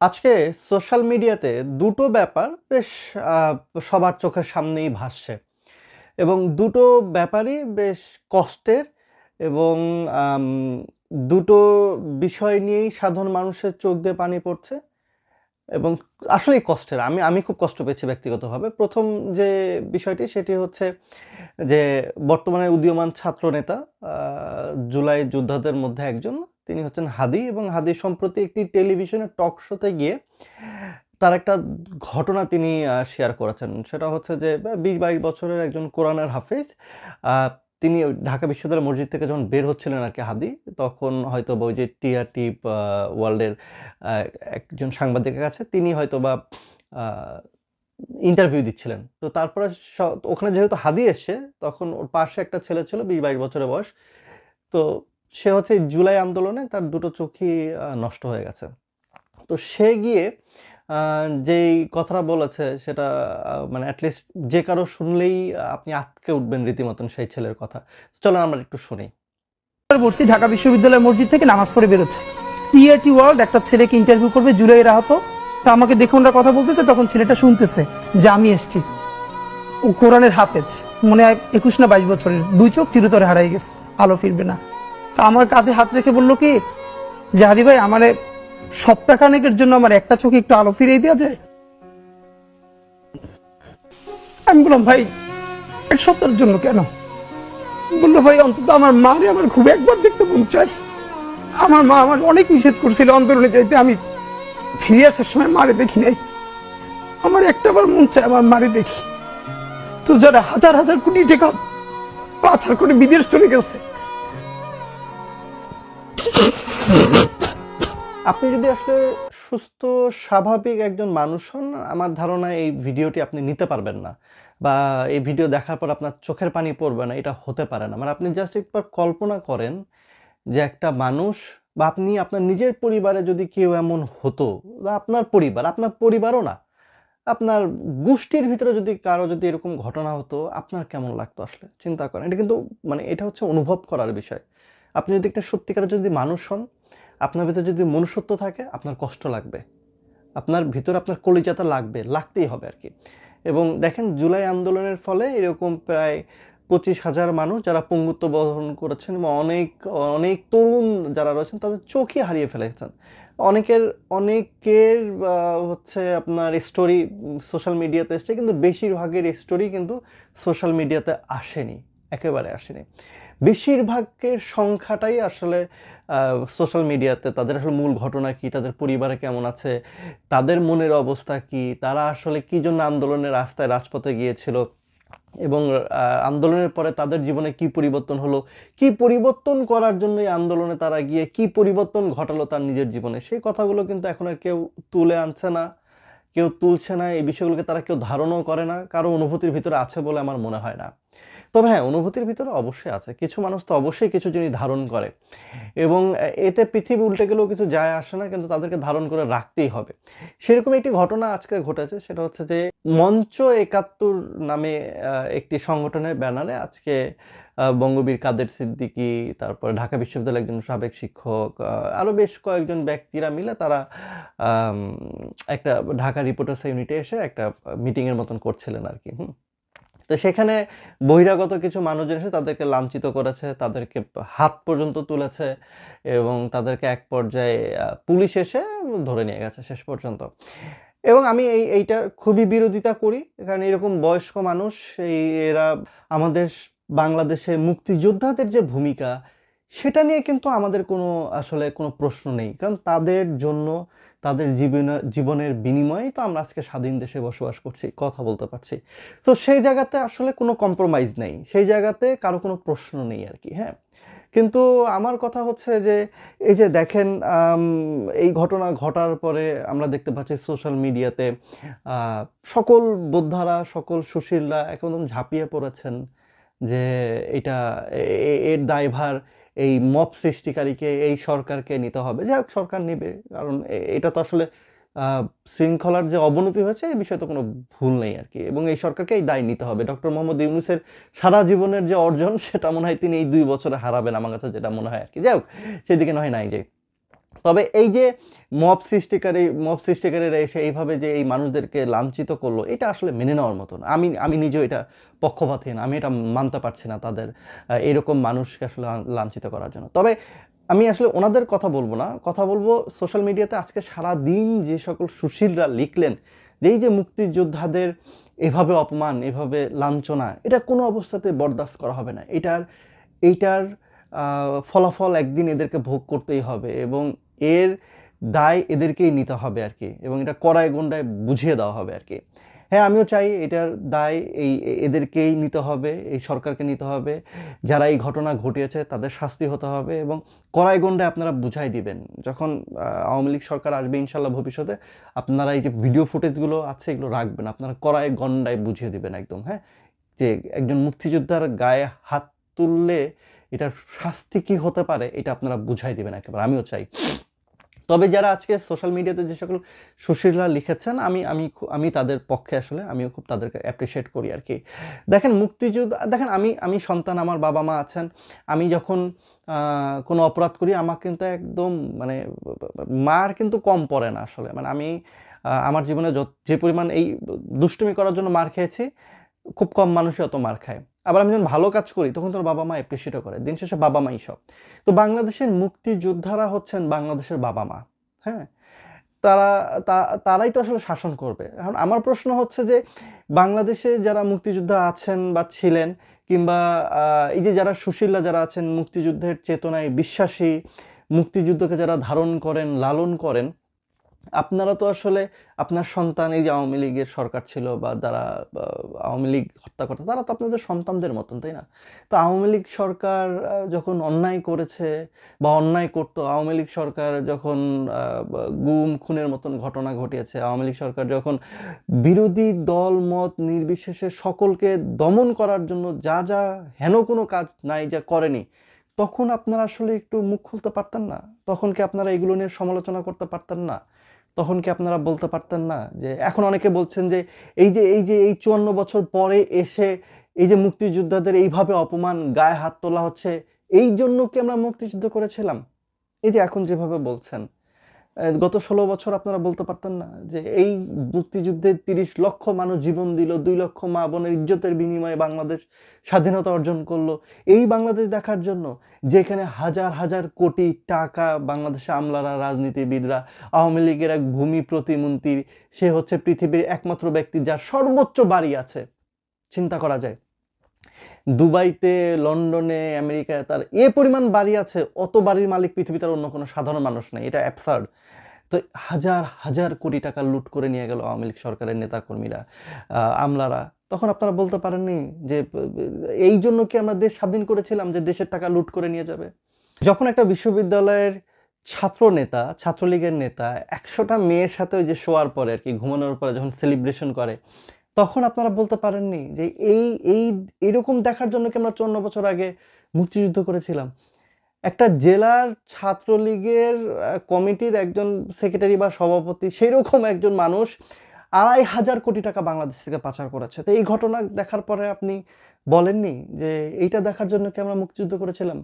আজকে সোশ্যাল মিডিয়াতে দুটো ব্যাপার বেশ সবার চোখের সামনেই ভাসছে। এবং দুটো ব্যাপারই বেশ কষ্টের এবং দুটো বিষয় নিয়েই সাধারণ মানুষের চোখ দিয়ে পানি পড়ছে এবং আসলেই কষ্টের। আমি আমি খুব কষ্ট পেয়েছি ব্যক্তিগতভাবে। প্রথম যে বিষয়টি সেটি হচ্ছে যে বর্তমানে উদীয়মান ছাত্রনেতা জুলাই যোদ্ধাদের মধ্যে একজন তিনি হচ্ছেন হাদি এবং হাদি সম্প্রতি একটি টেলিভিশনের টক শোতে গিয়ে তার একটা ঘটনা তিনি শেয়ার করেছেন। সেটা হচ্ছে যে বিশ বাইশ বছরের একজন কোরআনের হাফিজ তিনি ঢাকা বিশ্ববিদ্যালয় মসজিদ থেকে যখন বের হচ্ছিলেন আর কি হাদি, তখন হয়তো ওই যে টিআরটি ওয়ার্ল্ডের একজন সাংবাদিকের কাছে তিনি হয়তো বা ইন্টারভিউ দিচ্ছিলেন। তো তারপরে ওখানে যেহেতু হাদি এসছে, তখন ওর পাশে একটা ছেলে ছিল বিশ বাইশ বছরের বয়স। তো সে হচ্ছে জুলাই আন্দোলনে তার দুটো চোখই নষ্ট হয়ে গেছে। তো সে গিয়ে যেই কথাটা বলেছে সেটা মানে অ্যাটলিস্ট যে কারও শুনলেই আপনি আটকে উঠবেন রীতিমতন সেই ছেলের কথা। চলো আমরা একটু শুনি। পড়ছি ঢাকা বিশ্ববিদ্যালয় মসজিদ থেকে নামাজ পড়ে বেরোচ্ছে। টিআরটি ওয়ার্ল্ড একটা ছেলেকে ইন্টারভিউ করবে জুলাই রাহত তা আমাকে দেখে ওনারা কথা বলতেছে, তখন ছেলেটা শুনতেছে যে আমি এসছি। ও কোরআনের হাফেজ। মনে হয় একুশ না বাইশ বছরের। দুই চোখ চিরতরে হারাই গেছে। আলো ফিরবে না। তা আমার কাঁধে হাত রেখে বলল কি, যে হাদি ভাই, আমার সপ্তাহখানেকের জন্য আমার একটা চোখে একটু আলো ফিরিয়ে দেওয়া যায়। আমি বললাম, ভাই, এক সপ্তাহের জন্য কেন? বলল, ভাই, অন্তত আমার মারে আমার খুব একবার দেখতে মন চাই আমার মা আমার অনেক নিষেধ করছিল অন্তরণে যাইতে, আমি ফিরে আসার সময় মারে দেখি নাই। আমার একটা বার মন চায় আমার মারে দেখি। তো যারা হাজার হাজার কোটি টাকা পাচার করে বিদেশ চলে গেছে আপনি যদি আসলে সুস্থ, স্বাভাবিক একজন মানুষ হন, আমার ধারণা এই ভিডিওটি আপনি নিতে পারবেন না বা এই ভিডিও দেখার পর আপনার চোখের পানি পড়বে না, এটা হতে পারে না। মানে আপনি জাস্ট একবার কল্পনা করেন যে একটা মানুষ বা আপনি আপনার নিজের পরিবারে যদি কেউ এমন হতো, বা আপনার পরিবার, আপনার পরিবারও না, আপনার গোষ্ঠীর ভিতরে যদি কারও যদি এরকম ঘটনা হতো, আপনার কেমন লাগতো আসলে? চিন্তা করেন। এটা কিন্তু মানে এটা হচ্ছে অনুভব করার বিষয়। আপনি যদি একটা সত্যিকারের যদি মানুষ হন, আপনার ভিতরে যদি মনুষ্যত্ব থাকে, আপনার কষ্ট লাগবে। আপনার ভিতরে আপনার কলিজাতা লাগবে, লাগতেই হবে আর কি। এবং দেখেন, জুলাই আন্দোলনের ফলে এরকম প্রায় পঁচিশ হাজার মানুষ যারা পঙ্গুত্ব বহন করেছেন এবং অনেক অনেক তরুণ যারা রয়েছেন, তাদের চোখই হারিয়ে ফেলেছেন। অনেকের অনেকের হচ্ছে আপনার স্টোরি সোশ্যাল মিডিয়াতে এসছে, কিন্তু বেশিরভাগের স্টোরি কিন্তু সোশ্যাল মিডিয়াতে আসেনি, একেবারে আসেনি। বেশিরভাগের সংখ্যাটাই আসলে সোশ্যাল মিডিয়াতে তাদের আসলে মূল ঘটনা কি, তাদের পরিবারে কেমন আছে, তাদের মনের অবস্থা কি, তারা আসলে কি জন্য আন্দোলনের রাস্তায় রাজপথে গিয়েছিল এবং আন্দোলনের পরে তাদের জীবনে কি পরিবর্তন হলো, কি পরিবর্তন করার জন্য এই আন্দোলনে তারা গিয়ে কি পরিবর্তন ঘটালো তার নিজের জীবনে, সেই কথাগুলো কিন্তু এখন আর কেউ তুলে আনছে না, কেউ তুলছে না, এই বিষয়গুলোকে তারা কেউ ধারণও করে না, কারও অনুভূতির ভিতরে আছে বলে আমার মনে হয় না। তবে হ্যাঁ অনুভূতির ভিতরে অবশ্যই আছে। কিছু মানুষ তো অবশ্যই কিছু জিনিস ধারণ করে। এবং এতে পৃথিবী উল্টে গেলেও কিছু যায় আসে না কিন্তু তাদেরকে ধারণ করে রাখতেই হবে। সেরকম একটি ঘটনা আজকে ঘটেছে সেটা হচ্ছে যে মঞ্চ একাত্তর নামে একটি সংগঠনের ব্যানারে আজকে বঙ্গবীর কাদের সিদ্দিকী তারপর ঢাকা বিশ্ববিদ্যালয়ের একজন সাবেক শিক্ষক আহ, আরও বেশ কয়েকজন ব্যক্তিরা মিলে তারা একটা ঢাকা রিপোর্টার্স ইউনিটে এসে একটা মিটিংয়ের মতন করছিলেন আর কি হুম। তো সেখানে বহিরাগত কিছু মানুষজন এসে তাদেরকে লাঞ্ছিত করেছে, তাদেরকে হাত পর্যন্ত তুলেছে এবং তাদেরকে এক পর্যায়ে পুলিশ এসে ধরে নিয়ে গেছে শেষ পর্যন্ত। এবং আমি এই এইটার খুবই বিরোধিতা করি, কারণ এরকম বয়স্ক মানুষ, এই এরা আমাদের বাংলাদেশে মুক্তিযোদ্ধাদের যে ভূমিকা, সেটা নিয়ে কিন্তু আমাদের কোনো আসলে কোনো প্রশ্ন নেই। কারণ তাদের জন্য তাদের জীবন, জীবনের বিনিময়ে তো আমরা আজকে স্বাধীন দেশে বসবাস করছি, কথা বলতে পারছি। তো সেই জায়গাতে আসলে কোনো কম্প্রোমাইজ নেই। সেই জায়গাতে কারও কোনো প্রশ্ন নেই আর কি হ্যাঁ? কিন্তু আমার কথা হচ্ছে যে, এই যে দেখেন এই ঘটনা ঘটার পরে আমরা দেখতে পাচ্ছি সোশ্যাল মিডিয়াতে সকল বোদ্ধারা, সকল সুশীলরা একদম ঝাঁপিয়ে পড়েছেন যে এটা এর দায়ভার এই মপ সৃষ্টিকারীকে, এই সরকারকে নিতে হবে। যাই হোক, সরকার নেবে। কারণ এটা তো আসলে শৃঙ্খলার যে অবনতি হয়েছে এই বিষয়ে তো কোনো ভুল নেই আর কি। এবং এই সরকারকে এই দায় নিতে হবে। ডক্টর মোহাম্মদ ইউনুসের সারা জীবনের যে অর্জন, সেটা মনে হয় তিনি এই দুই বছরে হারাবেন, আমার কাছে যেটা মনে হয় আর কি। যাই হোক, সেদিকে নয়, নাই যে তবে এই যে মব সৃষ্টিকারী, মব সৃষ্টিকারীরা এসে এইভাবে যে এই মানুষদেরকে লাঞ্ছিত করল, এটা আসলে মেনে নেওয়ার মতো না আমি আমি নিজেও এটা পক্ষপাতহীন, আমি এটা মানতে পারছি না তাদের এরকম মানুষকে আসলে লাঞ্ছিত করার জন্য। তবে আমি আসলে ওনাদের কথা বলব না, কথা বলব সোশ্যাল মিডিয়াতে আজকে সারা দিন যে সকল সুশীলরা লিখলেন যে এই যে মুক্তিযোদ্ধাদের এভাবে অপমান, এভাবে লাঞ্ছনা, এটা কোনো অবস্থাতে বরদাস্ত করা হবে না। এটার, এইটার ফলাফল একদিন এদেরকে ভোগ করতেই হবে এবং এর দায় এদেরকেই নিতে হবে আর কি এবং এটা কড়ায় গন্ডায় বুঝিয়ে দেওয়া হবে আর কি। হ্যাঁ আমিও চাই এটার দায় এই এদেরকেই নিতে হবে, এই সরকারকে নিতে হবে। যারা এই ঘটনা ঘটিয়েছে তাদের শাস্তি হতে হবে এবং কড়াই গন্ডায় আপনারা বুঝাই দিবেন। যখন আওয়ামী লীগ সরকার আসবে ইনশাল্লাহ ভবিষ্যতে, আপনারা এই যে ভিডিও ফুটেজগুলো আছে এগুলো রাখবেন, আপনারা কড়াই গন্ডায় বুঝিয়ে দিবেন একদম হ্যাঁ? যে একজন মুক্তিযোদ্ধার গায়ে হাত তুললে এটার শাস্তি কি হতে পারে, এটা আপনারা বুঝাই দিবেন একেবারে, আমিও চাই। তবে যারা আজকে সোশ্যাল মিডিয়াতে যে সকল সুশীলরা লিখেছেন, আমি আমি আমি তাদের পক্ষে আসলে আমিও খুব তাদেরকে অ্যাপ্রিসিয়েট করি আর কি দেখেন মুক্তিযুদ্ধ, দেখেন আমি আমি সন্তান, আমার বাবা মা আছেন, আমি যখন কোনো অপরাধ করি, আমার কিন্তু একদম মানে মার কিন্তু কম পড়ে না আসলে। মানে আমি আমার জীবনে যে পরিমাণ এই দুষ্টুমি করার জন্য মার খেয়েছি, খুব কম মানুষই অত মার খায়। আবার আমি যখন ভালো কাজ করি, তখন তোর বাবা মা অ্যাপ্রিসিয়েটও করে। দিন শেষে বাবা মাই সব। তো বাংলাদেশের মুক্তিযোদ্ধারা হচ্ছেন বাংলাদেশের বাবা মা হ্যাঁ? তারা তারাই তো আসলে শাসন করবে। এখন আমার প্রশ্ন হচ্ছে যে, বাংলাদেশে যারা মুক্তিযোদ্ধা আছেন বা ছিলেন, কিংবা এই যে যারা সুশীলরা যারা আছেন, মুক্তিযুদ্ধের চেতনায় বিশ্বাসী, মুক্তিযুদ্ধকে যারা ধারণ করেন, লালন করেন আপনারা তো আসলে আপনার সন্তান, এই যে আওয়ামী লীগের সরকার ছিল বা যারা আওয়ামী লীগ হত্যা করতো, তারা তো আপনাদের সন্তানদের মতন, তাই না? তো আওয়ামী লীগ সরকার যখন অন্যায় করেছে বা অন্যায় করতো, আওয়ামী লীগ সরকার যখন গুম খুনের মতন ঘটনা ঘটিয়েছে, আওয়ামী লীগ সরকার যখন বিরোধী দল, মত নির্বিশেষে সকলকে দমন করার জন্য যা যা হেন কোনো কাজ নাই যা করেনি, তখন আপনারা আসলে একটু মুখ খুলতে পারতেন না? তখন কি আপনারা এগুলো নিয়ে সমালোচনা করতে পারতেন না? তখন কি আপনারা বলতে পারতেন না? যে এখন অনেকে বলছেন যে এই যে এই যে, এই চুয়ান্ন বছর পরে এসে এই যে মুক্তিযোদ্ধাদের এইভাবে অপমান, গায়ে হাত তোলা হচ্ছে, এই জন্য কি আমরা মুক্তিযুদ্ধ করেছিলাম? এই যে এখন যেভাবে বলছেন। গত ষোলো বছর আপনারা বলতে পারতেন না যে এই মুক্তিযুদ্ধে তিরিশ লক্ষ মানুষ জীবন দিল, দুই লক্ষ মা বোনের ইজ্জতের বিনিময়ে বাংলাদেশ স্বাধীনতা অর্জন করল। এই বাংলাদেশ দেখার জন্য যেখানে হাজার হাজার কোটি টাকা বাংলাদেশে আমলারা, রাজনীতিবিদরা, আওয়ামী লীগের এক ভূমি প্রতিমন্ত্রী, সে হচ্ছে পৃথিবীর একমাত্র ব্যক্তি যার সর্বোচ্চ বাড়ি আছে। চিন্তা করা যায়। দুবাইতে, লন্ডনে, আমেরিকায় তার এ পরিমাণ বাড়ি আছে, অত বাড়ির মালিক পৃথিবীতে অন্য কোনো সাধারণ মানুষ নেই। এটা অ্যাবসার্ড তো হাজার হাজার কোটি টাকা লুট করে নিয়ে গেল আওয়ামী লীগ সরকারের নেতাকর্মীরা আমলারা। তখন আপনারা বলতে পারেননি যে, এই জন্য কি আমরা দেশ স্বাধীন করেছিলাম যে দেশের টাকা লুট করে নিয়ে যাবে? যখন একটা বিশ্ববিদ্যালয়ের ছাত্র নেতা, ছাত্রলীগের নেতা, একশোটা মেয়ের সাথে ওই যে শোয়ার পরে আর কি, ঘুমানোর পরে যখন সেলিব্রেশন করে তখন আপনারা বলতে পারেননি যে এই এই, এরকম দেখার জন্য কি আমরা চুয়ান্ন বছর আগে মুক্তিযুদ্ধ করেছিলাম? একটা জেলার ছাত্রলীগের কমিটির একজন সেক্রেটারি বা সভাপতি সেই রকম একজন মানুষ আড়াই হাজার কোটি টাকা বাংলাদেশ থেকে পাচার করেছে। তো এই ঘটনা দেখার পরে আপনি বলেননি যে এইটা দেখার জন্য কি আমরা মুক্তিযুদ্ধ করেছিলাম?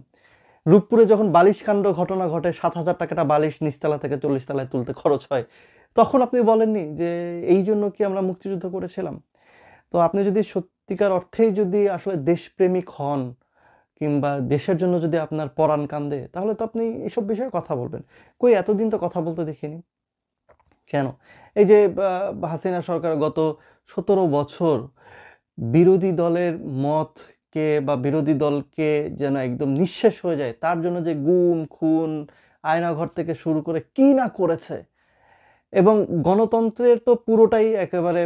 রূপপুরে যখন বালিশ কাণ্ড ঘটনা ঘটে, সাত হাজার টাকাটা বালিশ নিচতলা থেকে চল্লিশ তলায় তুলতে খরচ হয়। তখন আপনি বলেননি যে এই জন্য কি আমরা মুক্তিযুদ্ধ করেছিলাম? তো আপনি যদি সত্যিকার অর্থেই যদি আসলে দেশপ্রেমিক হন কিংবা দেশের জন্য যদি আপনার পরাণ কান্দে, তাহলে তো আপনি এসব বিষয়ে কথা বলবেন। কই এতদিন তো কথা বলতে দেখিনি। কেন? এই যে হাসিনা সরকার গত সতেরো বছর বিরোধী দলের মতকে বা বিরোধী দলকে যেন একদম নিঃশেষ হয়ে যায়, তার জন্য যে গুম, খুন, আয়নাঘর থেকে শুরু করে কি না করেছে এবং গণতন্ত্রের তো পুরোটাই একেবারে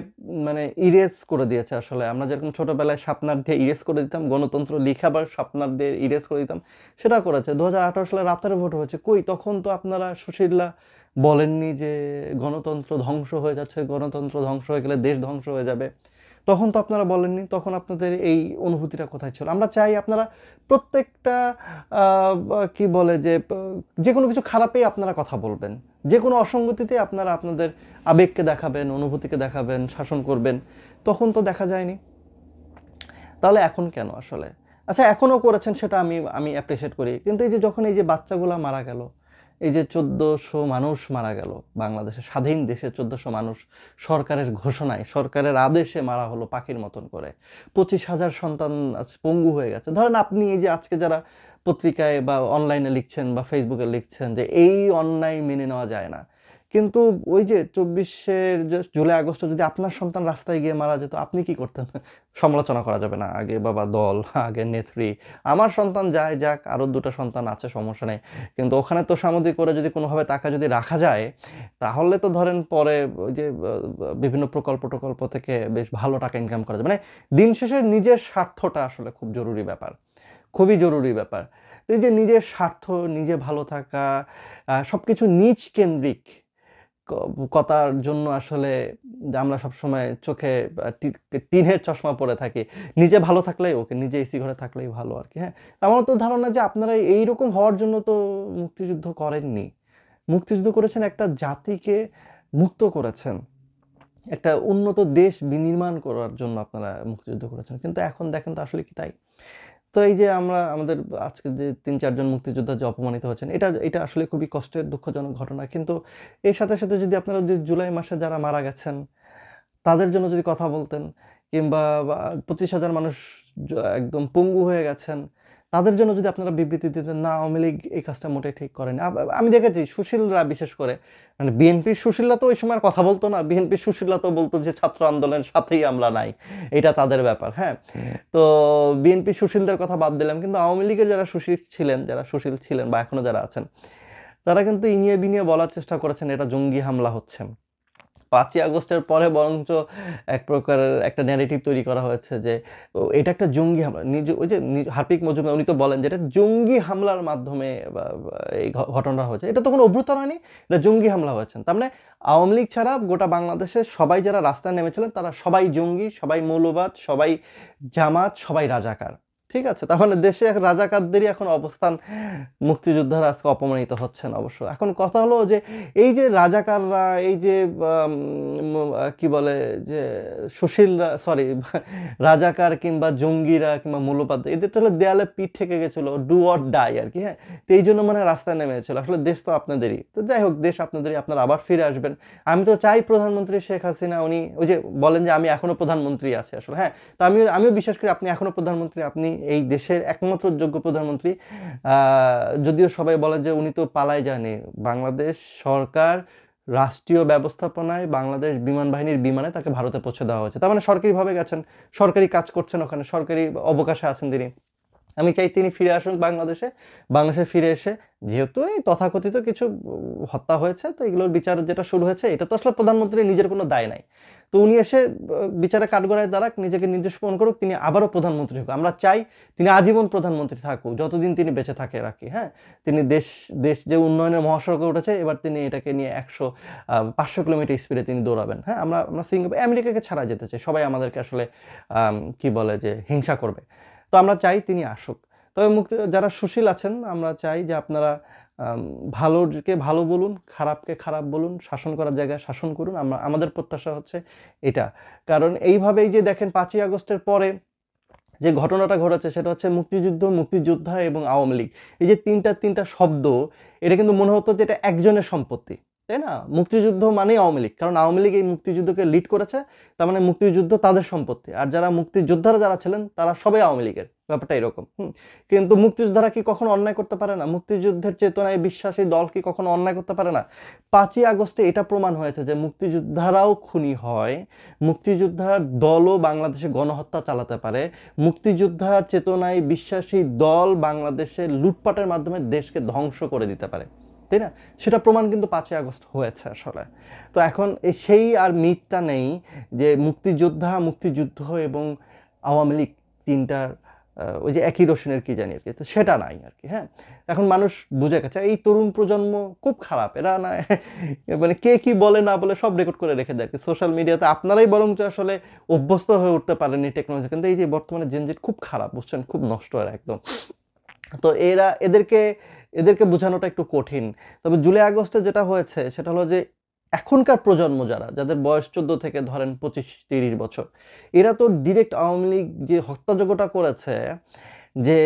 মানে ইরেজ করে দিয়েছে আসলে। আমরা যেরকম ছোটোবেলায় স্বপ্নার দিয়ে ইরেজ করে দিতাম, গণতন্ত্র লিখে স্বপ্নার দিয়ে ইরেজ করে দিতাম, সেটা করেছে। দু হাজার আঠারো সালে রাতের ভোট হয়েছে। কই, তখন তো আপনারা সুশীলরা বলেননি যে গণতন্ত্র ধ্বংস হয়ে যাচ্ছে, গণতন্ত্র ধ্বংস হয়ে গেলে দেশ ধ্বংস হয়ে যাবে। তখন তো আপনারা বলেননি, তখন আপনাদের এই অনুভূতিটা কোথায় ছিল? আমরা চাই আপনারা প্রত্যেকটা কি বলে যে যে কোনো কিছু খারাপেই আপনারা কথা বলবেন। যে কোনো অসঙ্গতিতে আপনারা আপনাদের আবেগকে দেখাবেন, অনুভূতিকে দেখাবেন, শাসন করবেন, তখন তো দেখা যায়নি। তাহলে এখন কেন আসলে? আচ্ছা এখনও করেছেন সেটা আমি আমি অ্যাপ্রিসিয়েট করি। কিন্তু এই যে যখন এই যে বাচ্চাগুলো মারা গেল, এই যে চোদ্দোশো মানুষ মারা গেল বাংলাদেশে স্বাধীন দেশে চোদ্দোশো মানুষ সরকারের ঘোষণায়, সরকারের আদেশে মারা হলো পাখির মতন করে। পঁচিশ হাজার সন্তান পঙ্গু হয়ে গেছে। ধরেন আপনি এই যে আজকে যারা পত্রিকায় বা অনলাইনে লিখছেন বা ফেসবুকে লিখছেন যে এই অন্যায় মেনে নেওয়া যায় না। কিন্তু ওই যে চব্বিশের জুলাই, আগস্ট যদি আপনার সন্তান রাস্তায় গিয়ে মারা যেত, আপনি কি করতেন? সমালোচনা করা যাবে না। আগে বাবা দল, আগে নেত্রী। আমার সন্তান যায় যাক আরও দুটো সন্তান আছে, সমস্যা নেই। কিন্তু ওখানে তো সামুদ্রিক করে যদি কোনোভাবে টাকা যদি রাখা যায়, তাহলে তো ধরেন পরে ওই যে বিভিন্ন প্রকল্প টকল্প থেকে বেশ ভালো টাকা ইনকাম করা যায়। মানে দিন শেষে নিজের স্বার্থটা আসলে খুব জরুরি ব্যাপার। খুবই জরুরি ব্যাপার। এই যে নিজের স্বার্থ, নিজে ভালো থাকা সব কিছু নিজ কেন্দ্রিক কথার জন্য আসলে আমরা সবসময় চোখে টিনের চশমা পরে থাকি। নিজে ভালো থাকলেই ওকে, নিজে এসি ঘরে থাকলেই ভালো আর কি হ্যাঁ? আমার তো ধারণা যে আপনারা এইরকম হওয়ার জন্য তো মুক্তিযুদ্ধ করেননি। মুক্তিযুদ্ধ করেছেন একটা জাতিকে মুক্ত করেছেন। একটা উন্নত দেশ বিনির্মাণ করার জন্য আপনারা মুক্তিযুদ্ধ করেছেন। কিন্তু এখন দেখেন তো আসলে কি তাই? তো এই যে আমরা, আমাদের আজকে যে তিন চারজন মুক্তিযোদ্ধা যে অপমানিত হচ্ছেন, এটা এটা আসলে খুবই কষ্টের, দুঃখজনক ঘটনা। কিন্তু এর সাথে সাথে যদি আপনারা যদি জুলাই মাসে যারা মারা গেছেন, তাদের জন্য যদি কথা বলতেন, কিংবা পঁচিশ হাজার মানুষ একদম পঙ্গু হয়ে গেছেন তাদের জন্য যদি আপনারা বিবৃতি দিতেন না আওয়ামী লীগ এই কাজটা মোটেই ঠিক করেনি। আমি দেখেছি সুশীলরা বিশেষ করে মানে বিএনপির সুশীলরা তো ওই সময় কথা বলতো না বিএনপির সুশীলরা তো বলতো যে ছাত্র আন্দোলনের সাথেই আমরা নাই এটা তাদের ব্যাপার হ্যাঁ? তো বিএনপি সুশীলদের কথা বাদ দিলাম কিন্তু আওয়ামী লীগের যারা সুশীল ছিলেন যারা সুশীল ছিলেন বা এখনও যারা আছেন তারা কিন্তু ইনিয়ে বিনিয়ে বলার চেষ্টা করেছেন এটা জঙ্গি হামলা হচ্ছে। পাঁচই আগস্টের পরে বরঞ্চ এক প্রকারের একটা ন্যারেটিভ তৈরি করা হয়েছে যে এটা একটা জঙ্গি হামলা। নিজ, ওই যে হার্পিক মজুমদার, উনি তো বলেন যে এটা জঙ্গি হামলার মাধ্যমে এই ঘ- ঘটনাটা হয়েছে। এটা তো কোনো অভ্যুত্থান হয়নি, এটা জঙ্গি হামলা হয়েছে। তার মানে আওয়ামী লীগ ছাড়া গোটা বাংলাদেশে সবাই যারা রাস্তায় নেমেছিলেন, তারা সবাই জঙ্গি, সবাই মৌলবাদ, সবাই জামাত, সবাই রাজাকার। ঠিক আছে মানে দেশে এক রাজাকারদেরই এখন অবস্থান, মুক্তিযোদ্ধারা আজকে অপমানিত হচ্ছেন অবশ্য। এখন কথা হলো যে, এই যে রাজাকাররা, এই যে কি বলে, যে সুশীলরা সরি রাজাকার কিংবা জঙ্গিরা কিংবা মূল্যপাত, এদের তো দেয়ালে পিঠ থেকে গেছিল ডু অর ডাই আর কি হ্যাঁ? তো এই জন্য মানে রাস্তায় নেমেছিল আসলে দেশ তো আপনাদেরই। তো যাই হোক, দেশ আপনাদেরই, আপনারা আবার ফিরে আসবেন। আমি তো চাই প্রধানমন্ত্রী শেখ হাসিনা, উনি ওই যে বলেন যে, আমি এখনও প্রধানমন্ত্রী আছি আসলে হ্যাঁ? তো আমি আমিও বিশ্বাস করি আপনি এখনও প্রধানমন্ত্রী, আপনি এই দেশের একমাত্র যোগ্য প্রধানমন্ত্রী যদিও সবাই বলে যে উনি তো পালায় যায়নি বাংলাদেশ সরকার রাষ্ট্রীয় ব্যবস্থাপনায় বাংলাদেশ বিমান বাহিনীর বিমানে তাকে ভারতে পৌঁছে দেওয়া হয়েছে। তার মানে সরকারিভাবে গেছেন, সরকারি কাজ করছেন ওখানে, সরকারি অবকাশে আছেন তিনি। আমি চাই তিনি ফিরে আসুন বাংলাদেশে বাংলাদেশে ফিরে এসে, যেহেতু এই তথাকথিত কিছু হত্যা হয়েছে, তো এগুলোর বিচার যেটা শুরু হয়েছে, এটা তো আসলে প্রধানমন্ত্রীর নিজের কোনো দায় নাই। তো উনি এসে বিচারে কাঠগড়ায় দাঁড়াক, নিজেকে নির্দেশ নির্দেশপন করুক, তিনি আবারও প্রধানমন্ত্রী হোক। আমরা চাই তিনি আজীবন প্রধানমন্ত্রী থাকুক, যতদিন তিনি বেঁচে থাকে রাখি হ্যাঁ? তিনি দেশ দেশ যে উন্নয়নের মহাসড়কে উঠেছে, এবার তিনি এটাকে নিয়ে একশো পাঁচশো কিলোমিটার স্পিডে তিনি দৌড়াবেন হ্যাঁ? আমরা আমরা সিঙ্গাপুর, আমেরিকাকে ছাড়া যেতে চাই, সবাই আমাদেরকে আসলে কি বলে যে, হিংসা করবে। তো আমরা চাই তিনি আসুক। তবে মুক্তি, যারা সুশীল আছেন, আমরা চাই যে আপনারা ভালোকে ভালো বলুন, খারাপকে খারাপ বলুন, শাসন করার জায়গায় শাসন করুন। আমরা, আমাদের প্রত্যাশা হচ্ছে এটা। কারণ এইভাবেই যে দেখেন পাঁচই আগস্টের পরে যে ঘটনাটা ঘটেছে সেটা হচ্ছে মুক্তিযুদ্ধ, মুক্তিযোদ্ধা এবং আওয়ামী লীগ। এই যে তিনটা তিনটা শব্দ, এটা কিন্তু মনে হতো যে এটা একজনের সম্পত্তি। তাই না? মুক্তিযুদ্ধ মানেই আওয়ামী লীগ। কারণ আওয়ামী লীগ এই মুক্তিযুদ্ধকে লিড করেছে, তার মানে মুক্তিযুদ্ধ তাদের সম্পত্তি। আর যারা মুক্তিযোদ্ধারা যারা ছিলেন, তারা সবাই আওয়ামী লীগের। ব্যাপারটা এরকম। কিন্তু মুক্তিযোদ্ধারা কি কখনো অন্যায় করতে পারে না? মুক্তিযুদ্ধের চেতনায় বিশ্বাসী দল কি কখনো অন্যায় করতে পারে না? পাঁচই আগস্টে এটা প্রমাণ হয়েছে যে মুক্তিযোদ্ধারাও খুনি হয়। মুক্তিযোদ্ধার দলও বাংলাদেশে গণহত্যা চালাতে পারে। মুক্তিযোদ্ধার চেতনায় বিশ্বাসী দল বাংলাদেশে লুটপাটের মাধ্যমে দেশকে ধ্বংস করে দিতে পারে। তাই না? সেটা প্রমাণ কিন্তু পাঁচই আগস্ট হয়েছে আসলে। তো এখন সেই আর মিথটা নেই যে মুক্তিযোদ্ধা, মুক্তিযুদ্ধ এবং আওয়ামী লীগ তিনটার ওই যে একই রসুনের কি জানি আর কি। তো সেটা নাই আর কি হ্যাঁ? এখন মানুষ বুঝে গেছে, এই তরুণ প্রজন্ম খুব খারাপ, এরা না মানে কে কি বলে না বলে সব রেকর্ড করে রেখে দেয় কি। সোশ্যাল মিডিয়াতে আপনারাই বরঞ্চ আসলে অভ্যস্ত হয়ে উঠতে পারেননি টেকনোলজি কিন্তু এই যে বর্তমানে জেনজিট খুব খারাপ, বুঝছেন? খুব নষ্ট হয় একদম। তো এরা, এদেরকে এদেরকে বোঝানোটা একটু কঠিন। তবে জুলাই আগস্টে যেটা হয়েছে, সেটা হলো যে এখনকার প্রজন্ম যারা, যাদের বয়স চোদ্দ থেকে ধরেন পঁচিশ, তিরিশ বছর, এরা তো ডিরেক্ট আওয়ামী লীগ যে হত্যাযজ্ঞটা করেছে, যে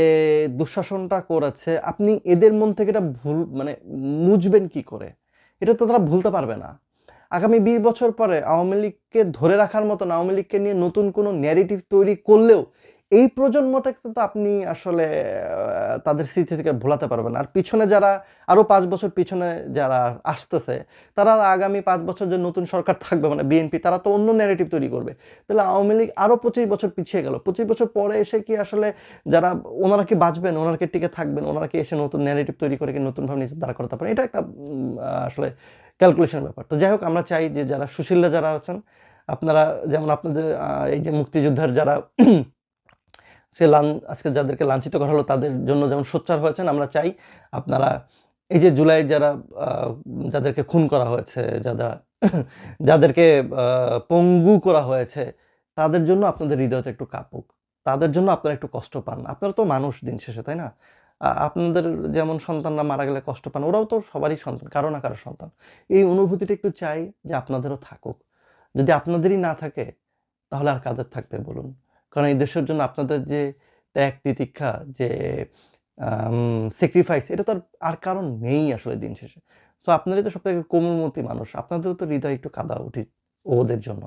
দুঃশাসনটা করেছে, আপনি এদের মন থেকে এটা ভুল মানে মুছবেন কি করে? এটা তো তারা ভুলতে পারবে না। আগামী বিশ বছর পরে আওয়ামী লীগকে ধরে রাখার মতন, আওয়ামী লীগকে নিয়ে নতুন কোনো ন্যারেটিভ তৈরি করলেও এই প্রজন্মটাকে তো আপনি আসলে তাদের স্মৃতি থেকে ভোলাতে পারবেন আর পিছনে যারা, আরও পাঁচ বছর পিছনে যারা আসতেছে, তারা আগামী পাঁচ বছর যে নতুন সরকার থাকবে মানে বিএনপি, তারা তো অন্য ন্যারেটিভ তৈরি করবে। তাহলে আওয়ামী লীগ আরও পঁচিশ বছর পিছিয়ে গেল। পঁচিশ বছর পরে এসে কি আসলে যারা, ওনারা কি বাঁচবেন, ওনারা টিকে থাকবেন, ওনারা কি এসে নতুন ন্যারেটিভ তৈরি করে কি নতুনভাবে নিজে দাঁড় করতে পারেন এটা একটা আসলে ক্যালকুলেশনের ব্যাপার। তো যাই হোক, আমরা চাই যে যারা সুশীলরা যারা আছেন, আপনারা যেমন আপনাদের এই যে মুক্তিযোদ্ধার যারা সে লান, আজকে যাদেরকে লাঞ্ছিত করা হলো তাদের জন্য যেমন সোচ্চার হয়েছেন, আমরা চাই আপনারা এই যে জুলাই যারা যাদেরকে খুন করা হয়েছে, যারা, যাদেরকে পঙ্গু করা হয়েছে, তাদের জন্য আপনাদের হৃদয়টা একটু কাঁপুক। তাদের জন্য আপনারা একটু কষ্ট পান। আপনারা তো মানুষ দিন শেষে, তাই না? আপনাদের যেমন সন্তানরা মারা গেলে কষ্ট পান, ওরাও তো সবারই সন্তান, কারও না কারও সন্তান। এই অনুভূতিটা একটু চাই যে আপনাদেরও থাকুক। যদি আপনাদেরই না থাকে, তাহলে আর কাদের থাকবে বলুন? কারণ এই দেশের জন্য আপনাদের যে ত্যাগ, তিতিক্ষা, যে স্যাক্রিফাইস এটা তো আর কারণ নেই আসলে দিন শেষে। সো আপনারই তো সব থেকে কোমলমতি মানুষ। আপনাদেরও তো হৃদয় একটু কাঁদা উচিত ওদের জন্য।